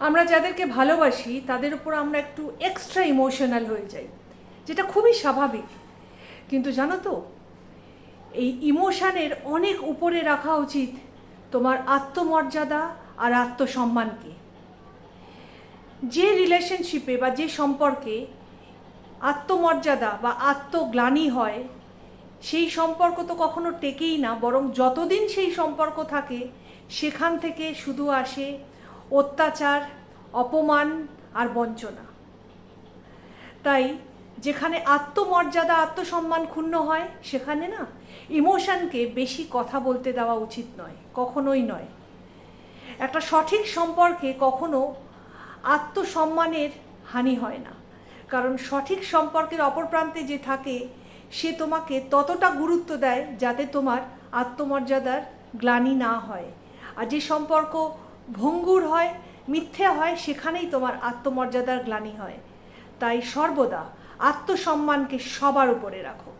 আমরা যাদেরকে ভালোবাসি, তাদের উপর আমরা একটু এক্সট্রা ইমোশনাল হয়ে যাই, যেটা খুবই স্বাভাবিক। কিন্তু জানো তো, এই ইমোশানের অনেক উপরে রাখা উচিত তোমার আত্মমর্যাদা আর আত্মসম্মানকে। যে রিলেশনশিপে বা যে সম্পর্কে আত্মমর্যাদা বা আত্মগ্লানি হয়, সেই সম্পর্ক তো কখনো টেকেই না, বরং যতদিন সেই সম্পর্ক থাকে, সেখান থেকে শুধু আসে অত্যাচার, অপমান আর বঞ্চনা। তাই যেখানে আত্মমর্যাদা, আত্মসম্মান ক্ষুণ্ণ হয়, সেখানে না ইমোশনকে বেশি কথা বলতে দেওয়া উচিত নয়, কখনোই নয়। একটা সঠিক সম্পর্কে কখনো আত্মসম্মানের হানি হয় না। কারণ সঠিক সম্পর্কের অপর প্রান্তে যে থাকে, সে তোমাকে ততটা গুরুত্ব দেয় যাতে তোমার আত্মমর্যাদার গ্লানি না হয়। আর যে সম্পর্ক ভঙ্গুর হয়, মিথ্যে হয়, সেখানেই তোমার আত্মমর্যাদার গ্লানি হয়। তাই সর্বদা আত্মসম্মানকে সবার উপরে রাখো।